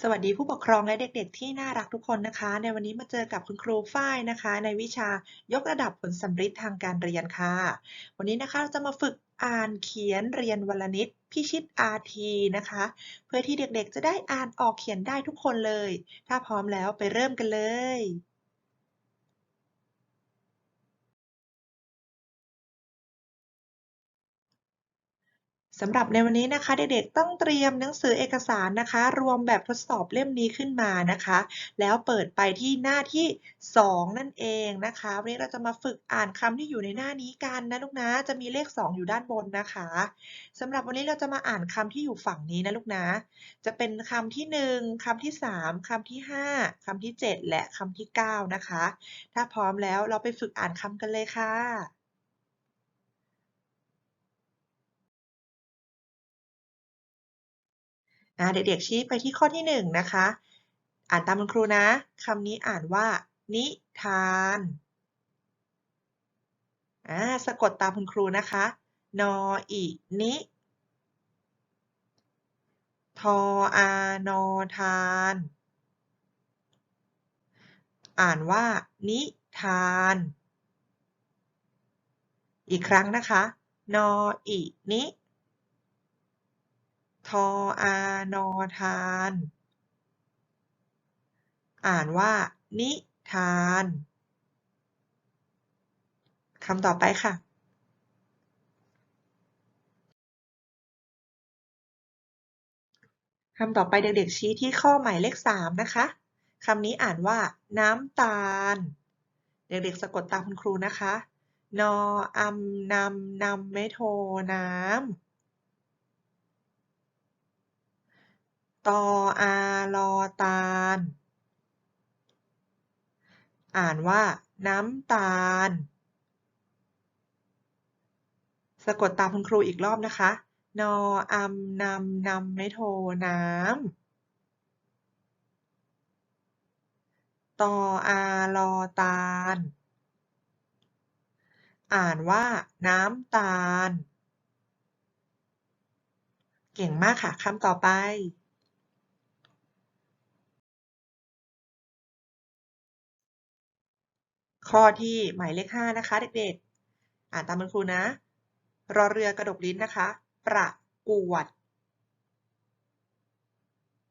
สวัสดีผู้ปกครองและเด็กๆ ที่น่ารักทุกคนนะคะ ในวันนี้มาเจอกับคุณครูฝ้ายนะคะ ในวิชายกระดับผลสัมฤทธิ์ทางการเรียนค่ะ วันนี้นะคะเราจะมาฝึกอ่านเขียนเรียนวลนิดพิชิต RT นะคะ เพื่อที่เด็กๆ จะได้อ่านออกเขียนได้ทุกคนเลย ถ้าพร้อมแล้วไปเริ่มกันเลย สำหรับในวันนี้นะคะ เด็กๆต้องเตรียมหนังสือเอกสารนะคะ รวมแบบทดสอบเล่มนี้ขึ้นมานะคะ แล้วเปิดไปที่หน้าที่ 2 นั่นเองนะคะวันนี้เราจะมาฝึกอ่านคำที่อยู่ในหน้านี้กันนะลูกนะจะมีเลข 2 อยู่ด้านบนนะคะสำหรับวันนี้เราจะมาอ่านคำที่อยู่ฝั่งนี้นะลูกนะ จะเป็นคำที่ 1คำที่ 3คำที่ 5คำที่ 7 และคำที่ 9 นะคะ ถ้าพร้อมแล้วเราไปฝึกอ่านคำกันเลยค่ะ เด็กๆชี้ไปที่ข้อที่ 1 นะคะ อ่านตามคุณครูนะคำนี้อ่านว่า นิทานอ่าสะกดตามคุณครูนะคะ นออินิ ทออานอทาน อ่านว่า นิทาน อีกครั้งนะคะ นออินิ ทออานอทาน อ่านว่า นิทานคำต่อไปค่ะ คำต่อไปเด็กๆชี้ที่ข้อหมายเลขสามนะคะ คำนี้อ่านว่า น้ำตาล เด็กๆสะกดตามคุณครูนะคะ นออำนำนำไม่โทน้ำ ตออาลอตาล อ่านว่า น้ำตาล สะกดตามคุณครูอีกรอบนะคะ นออำนำนำไม่โทน้ำ ตออาลอตาล อ่านว่า น้ำตาล เก่งมากค่ะคำต่อไป ข้อที่หมายเลข5นะคะเด็กๆ อ่านตามคุณครูนะ รอเรือกระดกลิ้นนะคะ ประกวด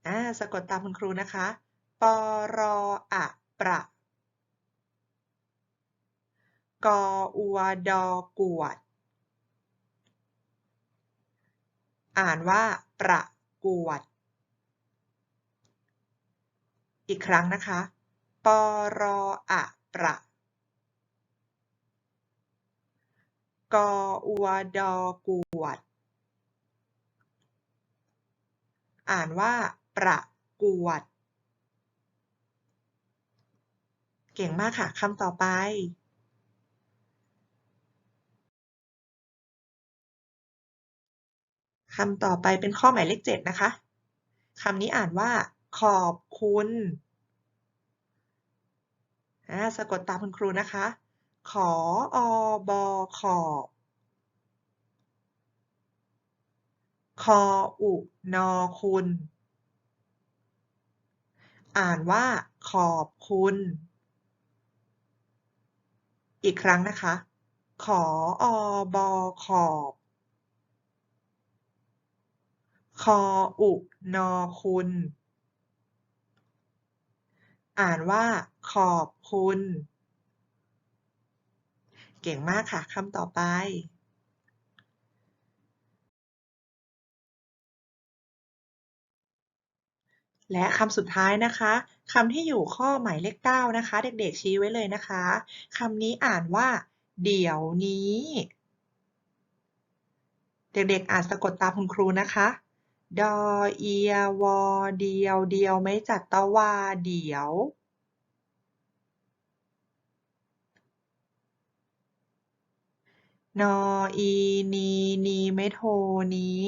อ่า สะกดตามคุณครูนะคะ ปรออะประกออัวดอกวด อ่านว่าประกวด อีกครั้งนะคะ ปรออะประ กออัว ดอ กวด อ่านว่า ประกวด เก่งมากค่ะคำต่อไปคำต่อไปเป็นข้อหมายเลข7นะคะ คำนี้อ่านว่า ขอบคุณ สะกดตามคุณครูนะคะ ขออบอขอบคออุนอคุณ อ่านว่าขอบคุณ อีกครั้งนะคะ ขออบอขอบคออุนอคุณ อ่านว่าขอบคุณ เก่งมากค่ะคำต่อไปและคำสุดท้ายนะคะคำที่อยู่ข้อหมายเลข9นะคะ เด็กๆชี้ไว้เลยนะคะคำนี้อ่านว่า เดี๋ยวนี้ เด็กๆอ่านสะกดตามคุณครูนะคะ ดอเอียวอเดียวเดียวไม่จัดตะวาเดี๋ยว นอ อี นี นีไม่โทนี้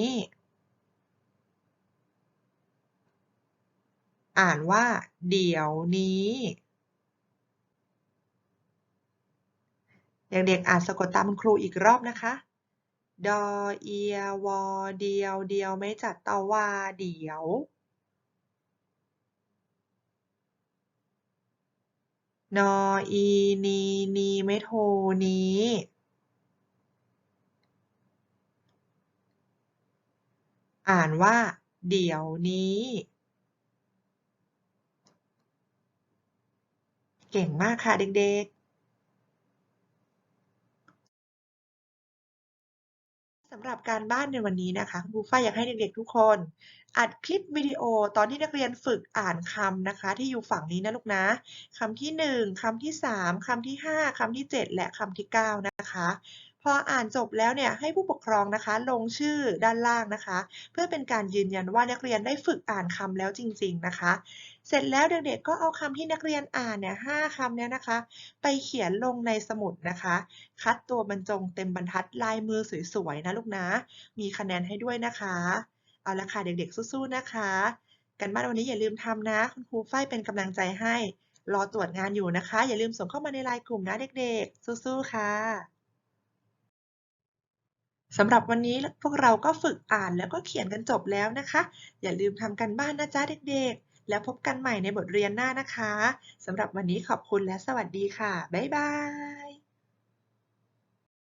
อ่านว่า เดี๋ยวนี้ เด็กๆอ่านสะกดตามครูอีกรอบนะคะ ดอ เอีย วอ เดียว เดียว ไม่จัดตาวา เดียวนอ อี นี นี ไม่โทนี้ อ่านว่า เดี๋ยวนี้ เก่งมากค่ะเด็กๆสำหรับการบ้านในวันนี้นะคะครูฝ้ายอยากให้เด็กๆทุกคน อัดคลิปวิดีโอตอนที่นักเรียนฝึกอ่านคำนะคะ ที่อยู่ฝั่งนี้นะลูกนะคำที่ 1คำที่ 3คำที่ 5คำที่ 7 และคำที่ 9 นะคะ พออ่านจบแล้วเนี่ยให้ผู้ปกครองนะคะ ลงชื่อด้านล่างนะคะ เพื่อเป็นการยืนยันว่านักเรียนได้ฝึกอ่านคำแล้วจริง ๆนะคะ เสร็จแล้วเด็กๆก็เอาคำที่นักเรียนอ่านเนี่ยห้าคำเนี้ยนะคะ ไปเขียนลงในสมุดนะคะ คัดตัวบรรจงเต็มบรรทัดลายมือสวยๆนะลูกนะ มีคะแนนให้ด้วยนะคะ เอาละค่ะเด็กๆสู้ๆนะคะ กันบ้านวันนี้อย่าลืมทำนะ คุณครูฝ้ายเป็นกำลังใจให้ รอตรวจงานอยู่นะคะ อย่าลืมส่งเข้ามาในไลน์กลุ่มนะเด็กๆ สู้ๆค่ะ สำหรับวันนี้พวกเราก็ฝึกอ่านแล้วก็เขียนกันจบแล้วนะคะ อย่าลืมทำกันบ้านนะจ๊ะเด็กๆ แล้วพบกันใหม่ในบทเรียนหน้านะคะสำหรับวันนี้ขอบคุณและสวัสดีค่ะ บ๊ายบาย